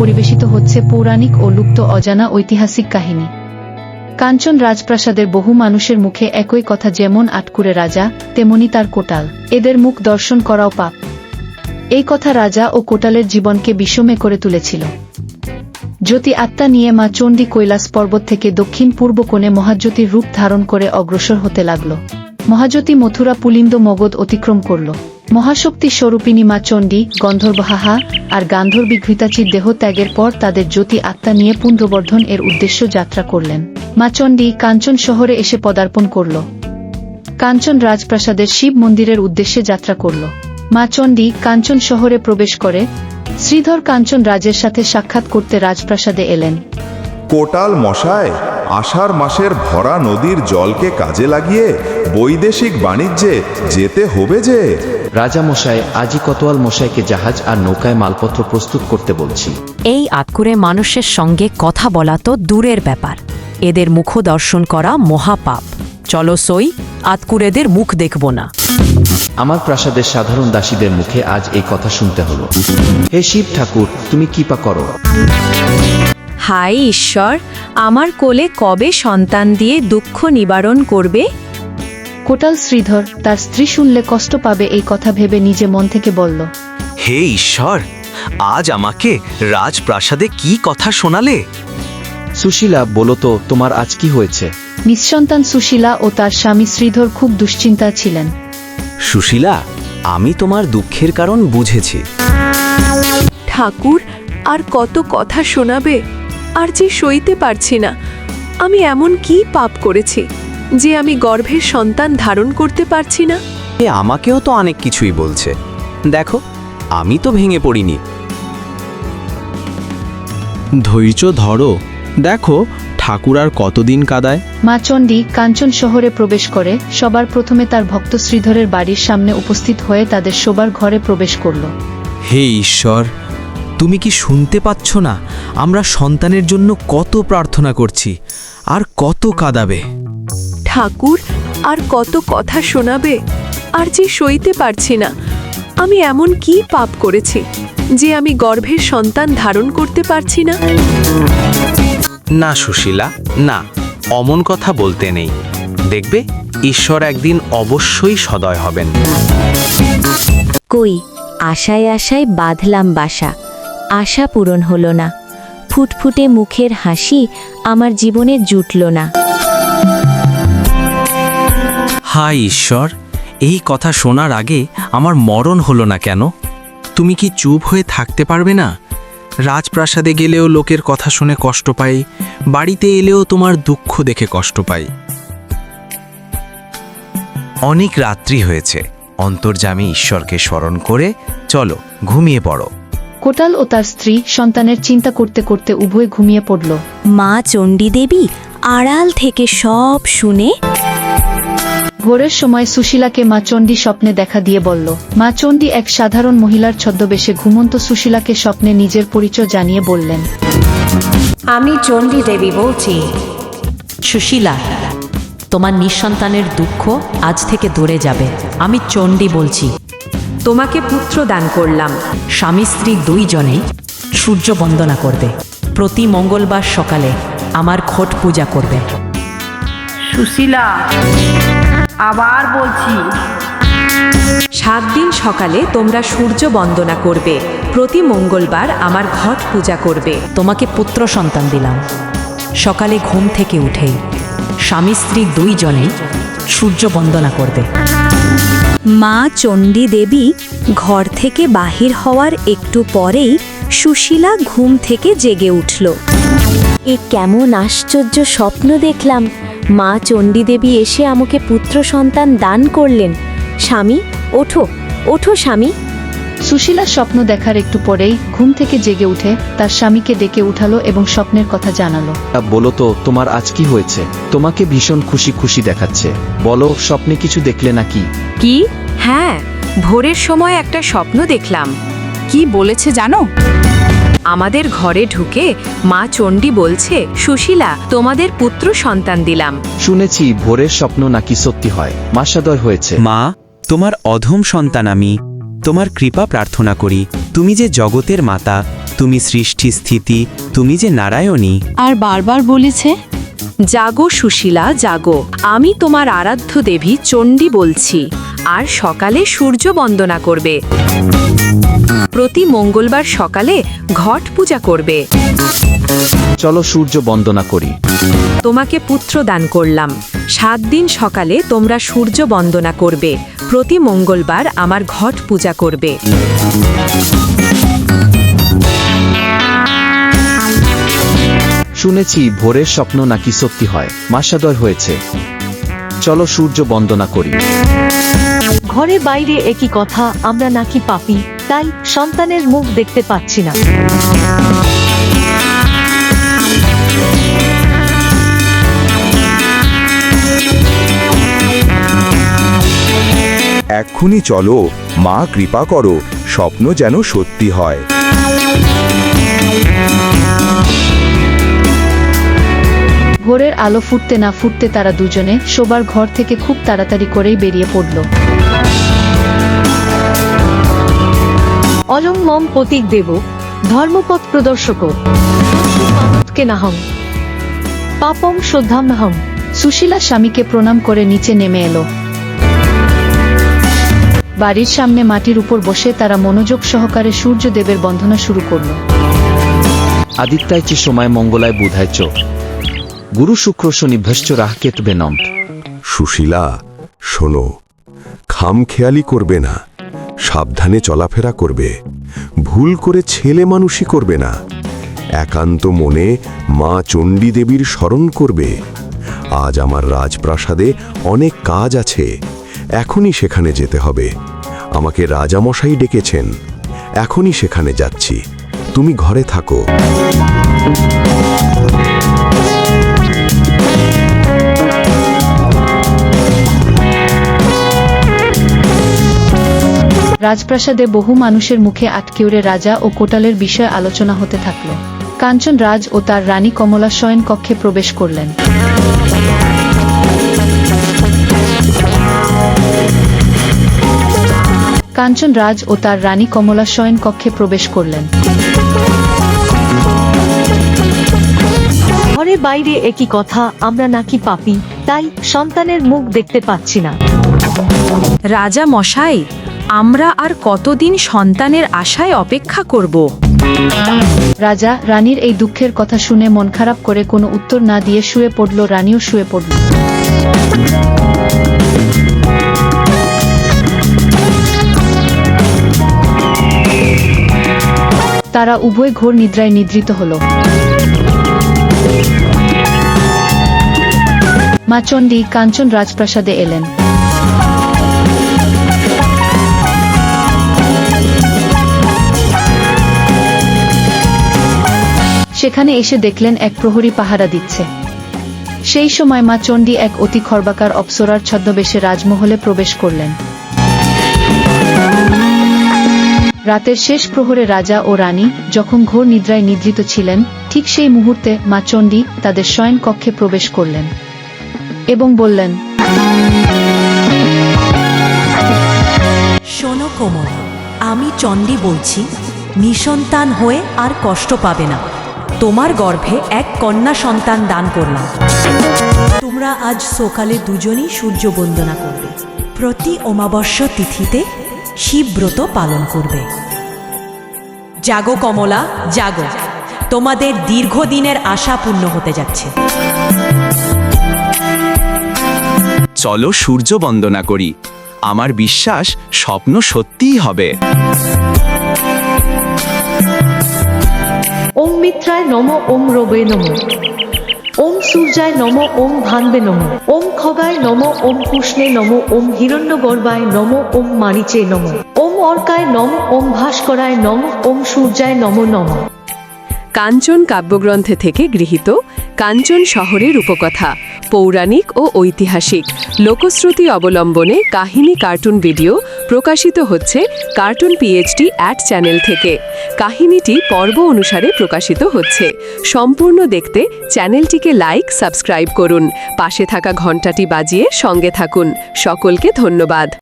পরিবেশিত হচ্ছে পৌরাণিক ও লুপ্ত অজানা ঐতিহাসিক কাহিনী। কাঞ্চন রাজপ্রাসাদের বহু মানুষের মুখে একই কথা যেমন আটকুরে রাজা, তেমনি তার কোটাল। এদের মুখ দর্শন করাও পাপ। এই কথা রাজা ও কোটালের জীবনকে বিষমে করে তুলেছিল। জ্যোতি আত্মা নিয়ে মা চণ্ডী কৈলাস পর্বত থেকে দক্ষিণ পূর্ব কোণে মহাজ্যোতির রূপ ধারণ করে অগ্রসর হতে লাগল। মহাজ্যোতি মথুরা পুলিন্দ মগধ অতিক্রম করল। মহাশক্তি স্বরূপিনী মা চণ্ডী, গন্ধর্বহাহা আর গান্ধর্বী ঘৃতাচির দেহ ত্যাগের পর তাদের জ্যোতি আত্মা নিয়ে পুণ্ডবর্ধন এর উদ্দেশ্য যাত্রা করলেন। মা চণ্ডী কাঞ্চন শহরে এসে পদার্পণ করল। কাঞ্চন রাজপ্রাসাদের শিব মন্দিরের উদ্দেশ্যে যাত্রা করল। মা চণ্ডী কাঞ্চন শহরে প্রবেশ করে শ্রীধর কাঞ্চন রাজের সাথে সাক্ষাৎ করতে রাজপ্রাসাদে এলেন। কোটাল মশায় আষাঢ় মাসের ভরা নদীর জলকে কাজে লাগিয়ে বৈদেশিক বাণিজ্যে যেতে হবে যে। রাজা মশাই আজই কতোয়াল মশাইকে জাহাজ আর নৌকায় মালপত্র প্রস্তুত করতে বলছি। এই আতকুরে মানুষের সঙ্গে কথা বলা তো দূরের ব্যাপার। এদের মুখ দর্শন করা মহাপাপ। চলো সই আতকুরেদের মুখ দেখব না। আমার প্রাসাদের সাধারণ দাসীদের মুখে আজ এই কথা শুনতে হলো। হে শিব ঠাকুর তুমি কৃপা করো। হাই ঈশ্বর আমার কোলে কবে সন্তান দিয়ে দুঃখ নিবারণ করবে? কোটাল শ্রীধর তার স্ত্রী শুনলে কষ্ট পাবে এই কথা ভেবে নিজে মন থেকে বলল হে ঈশ্বর আজ আমাকে রাজপ্রাসাদে কি কথা শোনালে? সুশীলা বলো তো তোমার আজ কি হয়েছে? নিঃসন্তান সুশীলা ও তার স্বামী শ্রীধর খুব দুশ্চিন্তা ছিলেন। সুশীলা আমি তোমার দুঃখের কারণ বুঝেছি। ঠাকুর আর কত কথা শোনাবে আর যে সইতে পারছি না আমি এমন কি পাপ করেছি? যে আমি গর্ভের সন্তান ধারণ করতে পারছি না। এ আমাকেও তো অনেক কিছুই বলছে। দেখো আমি তো ভেঙে পড়িনি। ধৈর্য ধরো। দেখো ঠাকুর আর কতদিন কাদায়? মা চণ্ডী কাঞ্চন শহরে প্রবেশ করে সবার প্রথমে তার ভক্ত শ্রীধরের বাড়ির সামনে উপস্থিত হয়ে তাদের শোবার ঘরে প্রবেশ করল। হে ঈশ্বর তুমি কি শুনতে পাচ্ছ না? আমরা সন্তানের জন্য কত প্রার্থনা করছি আর কত কাঁদাবে? ঠাকুর আর কত কথা শোনাবে আর যে সইতে পারছি না আমি এমন কি পাপ করেছি যে আমি গর্ভের সন্তান ধারণ করতে পারছি না? না সুশীলা না অমন কথা বলতে নেই। দেখবে ঈশ্বর একদিন অবশ্যই সদয় হবেন। কই আশায় আশায় বাঁধলাম বাসা। আশা পূরণ হলো না। ফুটফুটে মুখের হাসি আমার জীবনে জুটল না। হায় ঈশ্বর এই কথা শোনার আগে আমার মরণ হলো না কেন? তুমি কি চুপ হয়ে থাকতে পারবে না? রাজপ্রাসাদে গেলেও লোকের কথা শুনে কষ্ট পাই বাড়িতে এলেও তোমার দুঃখ দেখে কষ্ট পাই। অনেক রাত্রি হয়েছে অন্তর্জামী ঈশ্বরকে স্মরণ করে চলো ঘুমিয়ে পড়ো। কোটাল ও তার স্ত্রী সন্তানের চিন্তা করতে করতে উভয় ঘুমিয়ে পড়ল। মা চণ্ডী দেবী আড়াল থেকে সব শুনে ভোরের সময় সুশীলাকে মা চণ্ডী স্বপ্নে দেখা দিয়ে বলল মা চণ্ডী এক সাধারণ মহিলার ছদ্মবেশে ঘুমন্ত সুশীলাকে স্বপ্নে নিজের পরিচয় জানিয়ে বললেন। আমি চণ্ডী দেবী বলছি। সুশীলা তোমার নিঃসন্তানের দুঃখ আজ থেকে দূরে যাবে। আমি চণ্ডী বলছি। তোমাকে পুত্র দান করলাম। স্বামী স্ত্রী দুইজনেই সূর্য বন্দনা করবে। প্রতি মঙ্গলবার সকালে আমার খট পূজা করবে। সুশীলা। আবার বলছি। সাত দিন সকালে তোমরা সূর্য বন্দনা করবে। প্রতি মঙ্গলবার আমার ঘট পূজা করবে। তোমাকে পুত্র সন্তান দিলাম। সকালে ঘুম থেকে উঠেই স্বামী স্ত্রী দুইজনেই সূর্য বন্দনা করবে। মা চণ্ডী দেবী ঘর থেকে বাহির হওয়ার একটু পরেই সুশীলা ঘুম থেকে জেগে উঠল। এ কেমন আশ্চর্য স্বপ্ন দেখলাম। মা চণ্ডী দেবী এসে আমাকে পুত্র সন্তান দান করলেন। স্বামী ওঠো ওঠো স্বামী। সুশীলা স্বপ্ন দেখার একটু পরেই ঘুম থেকে জেগে উঠে তার স্বামীকে ডেকে উঠালো এবং স্বপ্নের কথা জানালো। বলো তো তোমার আজ কি হয়েছে? তোমাকে ভীষণ খুশি খুশি দেখাচ্ছে। বলো স্বপ্নে কিছু দেখলে নাকি কি? হ্যাঁ ভোরের সময় একটা স্বপ্ন দেখলাম। কি বলেছে জানো? আমাদের ঘরে ঢুকে মা চণ্ডী বলছে সুশীলা তোমাদের পুত্র সন্তান দিলাম। শুনেছি ভোরের স্বপ্ন নাকি সত্যি হয়। মাসাদয় হয়েছে। মা তোমার অধম সন্তান আমি। তোমার কৃপা প্রার্থনা করি। তুমি যে জগতের মাতা তুমি সৃষ্টি স্থিতি তুমি যে নারায়ণী। আর বারবার বলেছে জাগো সুশীলা জাগো। আমি তোমার আরাধ্য দেবী চণ্ডী বলছি। আর সকালে সূর্য বন্দনা করবে। প্রতি মঙ্গলবার সকালে ঘট পূজা করবে। চলো সূর্য বন্দনা করি। তোমাকে পুত্র দান করলাম। সাত দিন সকালে তোমরা সূর্য বন্দনা করবে। প্রতি মঙ্গলবার আমার ঘট পূজা করবে। শুনেছি ভোরের স্বপ্ন নাকি সত্যি হয়। মাসাদয় হয়েছে। চলো সূর্য বন্দনা করি। ঘরে বাইরে একই কথা আমরা নাকি পাপি। তাই সন্তানের মুখ দেখতে পাচ্ছি না। এক্ষুনি চলো মা কৃপা করো স্বপ্ন যেন সত্যি হয়। ভোরের আলো ফুটতে না ফুটতে তারা দুজনে শোবার ঘর থেকে খুব তাড়াতাড়ি করেই বেরিয়ে পড়ল। অলং মম প্রতীক দেব ধর্মপথ প্রদর্শক কে নাহম পাপম শ্রদ্ধাম নাহম সুশীলা স্বামীকে প্রণাম করে নিচে নেমে এলো। বাড়ির সামনে মাটির উপর বসে তারা মনোযোগ সহকারে সূর্যদেবের বন্ধনা শুরু করল। আদিত্যায় চি সময় মঙ্গলায় বুধায় চ। গুরু শুক্র শনিভ্যশ্চ রাহকেত বেনম সুশীলা শোনো খাম খেয়ালি করবে না। সাবধানে চলাফেরা করবে। ভুল করে ছেলে মানুষই করবে না। একান্ত মনে মা চণ্ডী দেবীর স্মরণ করবে। আজ আমার রাজপ্রাসাদে অনেক কাজ আছে। এখনই সেখানে যেতে হবে। আমাকে রাজামশাই ডেকেছেন। এখনই সেখানে যাচ্ছি। তুমি ঘরে থাকো। রাজপ্রাসাদে বহু মানুষের মুখে আটকে উড়ে রাজা ও কোটালের বিষয়ে আলোচনা হতে থাকল। কাঞ্চন রাজ ও তার রানী কমলা শয়ন কক্ষে প্রবেশ করলেন। কাঞ্চন রাজ ও তার রানী কমলা শয়ন কক্ষে প্রবেশ করলেন। ঘরে বাইরে একই কথা আমরা নাকি পাপি তাই সন্তানের মুখ দেখতে পাচ্ছি না। রাজা মশাই আমরা আর কতদিন সন্তানের আশায় অপেক্ষা করব? রাজা, রানীর এই দুঃখের কথা শুনে মন খারাপ করে কোনো উত্তর না দিয়ে শুয়ে পড়ল, রানীও শুয়ে পড়ল। তারা উভয় ঘোর নিদ্রায় নিদ্রিত হল। মা চণ্ডী কাঞ্চন রাজপ্রাসাদে এলেন। সেখানে এসে দেখলেন এক প্রহরী পাহারা দিচ্ছে। সেই সময় মা চণ্ডী এক অতি খর্বাকার অপ্সরার ছদ্মবেশে রাজমহলে প্রবেশ করলেন। রাতের শেষ প্রহরে রাজা ও রানী যখন ঘোর নিদ্রায় নিদ্রিত ছিলেন, ঠিক সেই মুহূর্তে মা চণ্ডী তাদের শয়ন কক্ষে প্রবেশ করলেন এবং বললেন, শোনো কোমল, আমি চণ্ডী বলছি নিঃসন্তান হয়ে আর কষ্ট পাবে না। তোমার গর্ভে এক কন্যা সন্তান দান করলাম। তোমরা আজ সকালে দুজনেই সূর্য বন্দনা করবে। প্রতি অমাবস্যা তিথিতে শিবব্রত পালন করবে। জাগো কমলা, জাগো। তোমাদের দীর্ঘদিনের আশা পূর্ণ হতে যাচ্ছে। চলো সূর্য বন্দনা করি। আমার বিশ্বাস স্বপ্ন সত্যিই হবে। ওম মিত্রায় নম, ওম রবে নম। ওম সূর্যায় নম, ওম ভানবে নম। ওম খগায় নম, ওম পুষ্ণে নম, ওম হিরণ্যগর্বায় নম, ওম মারিচে নম। ওম অর্কায় নম, ওম ভাস্করায় নম, ওম সূর্যায় নম নম। কাঞ্চন কাব্যগ্রন্থে থেকে গৃহীত কাঞ্চন শহরের উপকথা পৌরাণিক ও ঐতিহাসিক, লোকশ্রুতি অবলম্বনে কাহিনী কার্টুন ভিডিও প্রকাশিত হচ্ছে কার্টুন পিএইচডি অ্যাট চ্যানেল থেকে। কাহিনীটি পর্ব অনুসারে প্রকাশিত হচ্ছে। সম্পূর্ণ দেখতে চ্যানেলটিকে লাইক, সাবস্ক্রাইব করুন। পাশে থাকা ঘন্টাটি বাজিয়ে সঙ্গে থাকুন। সকলকে ধন্যবাদ।